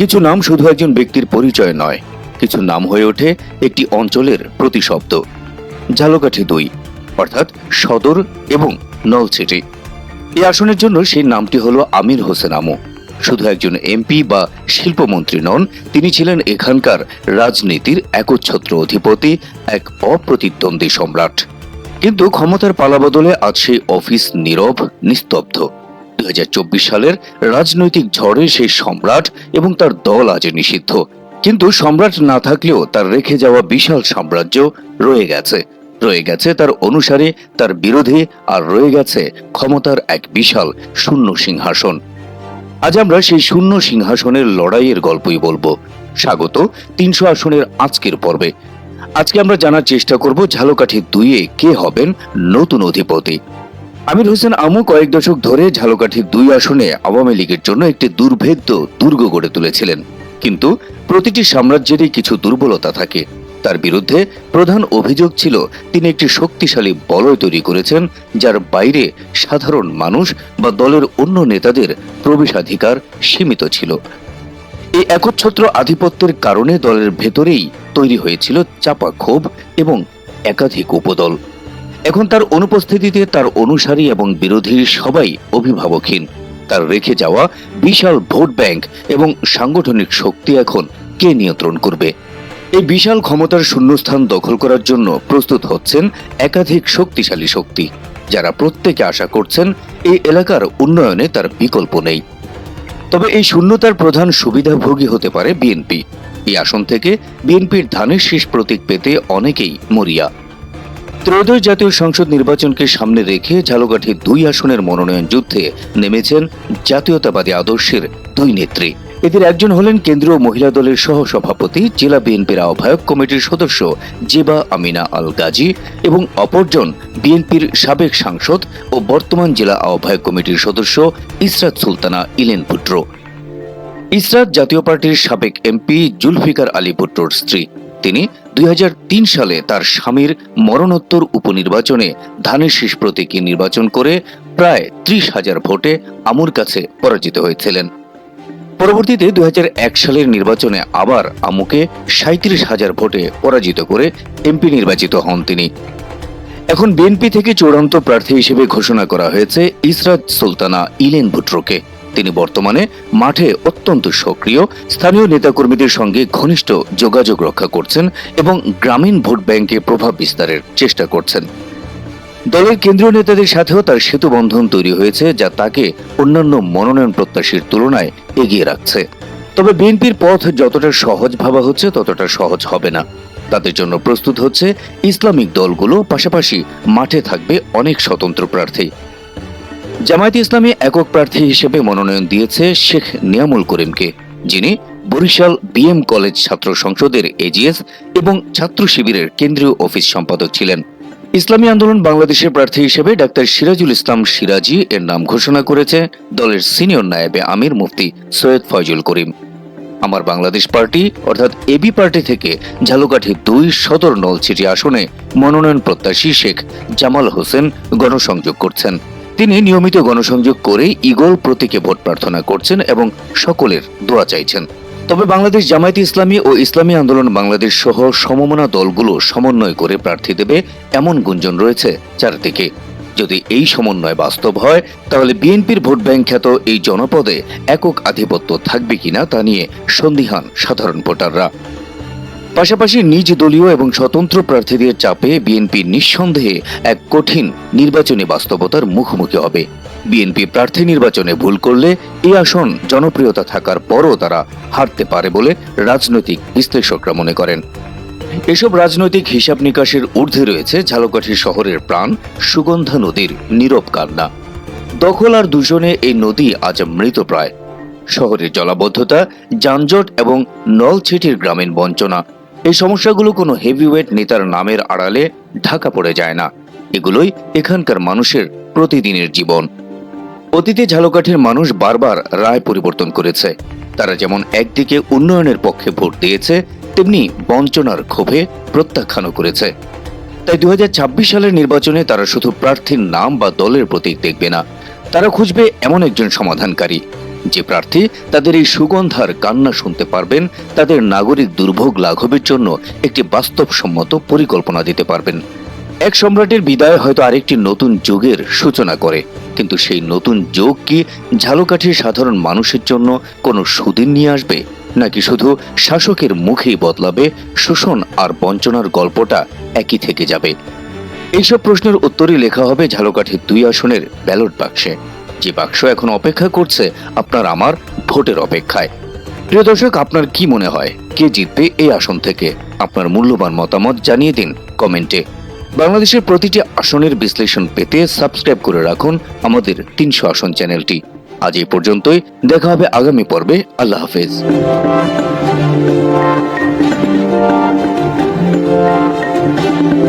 কিছু নাম শুধু একজন ব্যক্তির পরিচয় নয়, কিছু নাম হয়ে ওঠে একটি অঞ্চলের প্রতিশব্দ। ঝালকাঠি দুই, অর্থাৎ সদর এবং নলছিটি এই আসনের জন্য সেই নামটি হলো আমির হোসেন আমু। শুধু একজন এমপি বা শিল্পমন্ত্রী নন, তিনি ছিলেন এখানকার রাজনীতির একচ্ছত্র অধিপতি, এক অপ্রতিদ্বন্দ্বী সম্রাট। কিন্তু ক্ষমতার পালাবদলে আজ সেই অফিস নীরব, নিস্তব্ধ। দুই হাজার চব্বিশ সালের রাজনৈতিক ঝড়ে সেই সম্রাট এবং তার দল আজ নিষিদ্ধ। কিন্তু সম্রাট না থাকলেও তার রেখে যাওয়া বিশাল সাম্রাজ্য রয়ে গেছে। রয়ে গেছে তার অনুসারে, তার বিরোধী আর রয়ে গেছে ক্ষমতার এক বিশাল শূন্য সিংহাসন। আজ আমরা সেই শূন্য সিংহাসনের লড়াইয়ের গল্পই বলব। স্বাগত তিনশো আসনের আজকের পর্বে। আজকে আমরা জানার চেষ্টা করব ঝালকাঠি দুইয়ে কে হবেন নতুন অধিপতি। আমির হোসেন আমু কয়েক দশক ধরে ঝালকাঠি দুই আসনে আওয়ামী লীগের জন্য একটি দুর্ভেদ্য দুর্গ গড়ে তুলেছিলেন। কিন্তু প্রতিটি সাম্রাজ্যেরই কিছু দুর্বলতা থাকে। তার বিরুদ্ধে প্রধান অভিযোগ ছিল, তিনি একটি শক্তিশালী বলয় তৈরি করেছেন, যার বাইরে সাধারণ মানুষ বা দলের অন্য নেতাদের প্রবেশাধিকার সীমিত ছিল। এই একচ্ছত্র আধিপত্যের কারণে দলের ভেতরেই তৈরি হয়েছিল চাপা ক্ষোভ এবং একাধিক উপদল। এখন তার অনুপস্থিতিতে তার অনুসারী এবং বিরোধী সবাই অভিভাবকহীন। তার রেখে যাওয়া বিশাল ভোট ব্যাংক এবং সাংগঠনিক শক্তি এখন কে নিয়ন্ত্রণ করবে? এই বিশাল ক্ষমতার শূন্যস্থান দখল করার জন্য প্রস্তুত হচ্ছেন একাধিক শক্তিশালী শক্তি, যারা প্রত্যেকে আশা করছেন এই এলাকার উন্নয়নে তার বিকল্প নেই। তবে এই শূন্যতার প্রধান সুবিধাভোগী হতে পারে বিএনপি। এই আসন থেকে বিএনপির ধানের শীষ প্রতীক পেতে অনেকেই মরিয়া। ত্রয়োদশ জাতীয় সংসদ নির্বাচনকে সামনে রেখে ঝালকাঠি দুই আসনের মনোনয়ন যুদ্ধে নেমেছেন জাতীয়তাবাদী আদর্শের দুই নেত্রী। এদের একজন হলেন কেন্দ্রীয় মহিলা দলের সহ সভাপতি জেলা বিএনপির আহ্বায়ক কমিটির সদস্য জেবা আমিনা আল গাজী এবং অপরজন বিএনপির সাবেক সাংসদ ও বর্তমান জেলা আহ্বায়ক কমিটির সদস্য ইসরাত সুলতানা ইলেন পুত্র। ইসরাত জাতীয় পার্টির সাবেক এমপি জুলফিকার আলী ভুট্টোর স্ত্রী। তিনি দুই হাজার তিন সালে তার স্বামীর মরণোত্তর উপনির্বাচনে ধানের শীষ প্রতীকে নির্বাচন করে প্রায় ত্রিশ হাজার ভোটে আমুর কাছে পরাজিত হয়েছিলেন। পরবর্তীতে দু হাজার এক সালের নির্বাচনে আবার আমুকে সাঁত্রিশ হাজার ভোটে পরাজিত করে এমপি নির্বাচিত হন তিনি। এখন বিএনপি থেকে চূড়ান্ত প্রার্থী হিসেবে ঘোষণা করা হয়েছে ইসরাত সুলতানা ইলেন ভুট্রোকে তিনি বর্তমানে মাঠে অত্যন্ত সক্রিয়। স্থানীয় নেতাকর্মীদের সঙ্গে ঘনিষ্ঠ যোগাযোগ রক্ষা করছেন এবং গ্রামীণ ভোট ব্যাংকে প্রভাব বিস্তারের চেষ্টা করছেন। দলের কেন্দ্রীয় নেতাদের সাথেও তার সেতু বন্ধন তৈরি হয়েছে, যা তাকে অন্যান্য মনোনয়ন প্রত্যাশীর তুলনায় এগিয়ে রাখছে। তবে বিএনপির পথ যতটা সহজ ভাবা হচ্ছে, ততটা সহজ হবে না। তাদের জন্য প্রস্তুত হচ্ছে ইসলামিক দলগুলো, পাশাপাশি মাঠে থাকবে অনেক স্বতন্ত্র প্রার্থী। জামায়াত ইসলামী একক প্রার্থী হিসেবে মনোনয়ন দিয়েছে শেখ নিয়ামুল করিমকে, যিনি বরিশাল বিএম কলেজ ছাত্র সংসদের এজিএস এবং ছাত্র শিবিরের কেন্দ্রীয় অফিস সম্পাদক ছিলেন। ইসলামী আন্দোলন বাংলাদেশের প্রার্থী হিসেবে ডাক্তার সিরাজুল ইসলাম সিরাজি এর নাম ঘোষণা করেছে দলের সিনিয়র নায়েবে আমির মুফতি সৈয়দ ফয়জুল করিম। আমার বাংলাদেশ পার্টি, অর্থাৎ এবি পার্টি থেকে ঝালকাঠি দুই সদর নলছিটি আসনে মনোনয়ন প্রত্যাশী শেখ জামাল হোসেন গণসংযোগ করছেন। তিনি নিয়মিত গণসংযোগ করে ইগল প্রতীকে ভোট প্রার্থনা করছেন এবং সকলের দোয়া চাইছেন। তবে বাংলাদেশ জামায়াত ইসলামী ও ইসলামী আন্দোলন বাংলাদেশ সহ সমমনা দলগুলো সমন্বয় করে প্রার্থী দেবে এমন গুঞ্জন রয়েছে চারদিকে। যদি এই সমন্বয় বাস্তব হয়, তাহলে বিএনপির ভোট ব্যাংক খ্যাত এই জনপদে একক আধিপত্য থাকবে কিনা তা নিয়ে সন্দিহান সাধারণ ভোটাররা। পাশাপাশি নিজ দলীয় এবং স্বতন্ত্র প্রার্থীদের চাপে বিএনপি নিঃসন্দেহে এক কঠিন নির্বাচনী বাস্তবতার মুখোমুখি হবে। বিএনপি প্রার্থী নির্বাচনে ভুল করলে এই আসন জনপ্রিয়তা থাকার পরও তারা হারতে পারে বলে রাজনৈতিক বিশ্লেষকরা মনে করেন। এসব রাজনৈতিক হিসাব নিকাশের ঊর্ধ্বে রয়েছে ঝালকাঠি শহরের প্রাণ, সুগন্ধা নদীর নীরব কান্না। দখল আর দূষণে এই নদী আজ মৃতপ্রায়। শহরের জলাবদ্ধতা, যানজট এবং নলছিটির গ্রামীণ বঞ্চনা এই সমস্যাগুলো কোনো হেভিওয়েট নেতার নামের আড়ালে ঢাকা পড়ে যায় না। এগুলোই এখানকার মানুষের প্রতিদিনের জীবন। অতীতে ঝালকাঠির মানুষ বারবার রায় পরিবর্তন করেছে। তারা যেমন একদিকে উন্নয়নের পক্ষে ভোট দিয়েছে, তেমনি বঞ্চনার ক্ষোভে প্রত্যাখ্যানও করেছে। তাই দু সালের নির্বাচনে তারা শুধু প্রার্থীর নাম বা দলের প্রতীক দেখবে না। তারা খুঁজবে এমন একজন সমাধানকারী। যে প্রার্থী তাদের এই সুগন্ধার কান্না শুনতে পারবেন, তাদের নাগরিক দুর্ভোগ লাঘবের জন্য একটি বাস্তবসম্মত পরিকল্পনা দিতে পারবেন। এক সম্রাটের বিদায় হয়তো আরেকটি নতুন যুগের সূচনা করে, কিন্তু সেই নতুন যুগ কি ঝালকাঠির সাধারণ মানুষের জন্য কোনো সুদিন নিয়ে আসবে? নাকি শুধু শাসকের মুখেই বদলাবে, শোষণ আর বঞ্চনার গল্পটা একই থেকে যাবে? এইসব প্রশ্নের উত্তরই লেখা হবে ঝালকাঠির দুই আসনের ব্যালট বাক্সে। যে বাক্স এখন অপেক্ষা করছে, আপনার আমার ভোটের অপেক্ষায়। প্রিয় দর্শক, আপনার কি মনে হয়? কে জিতবে এই আসন থেকে? আপনার মূল্যবান মতামত জানিয়ে দিন কমেন্টে। বাংলাদেশের প্রতিটি আসনের বিশ্লেষণ পেতে সাবস্ক্রাইব করে রাখুন আমাদের তিনশো আসন চ্যানেলটি। আজ এই পর্যন্তই। দেখা হবে আগামী পর্বে। আল্লাহ হাফেজ।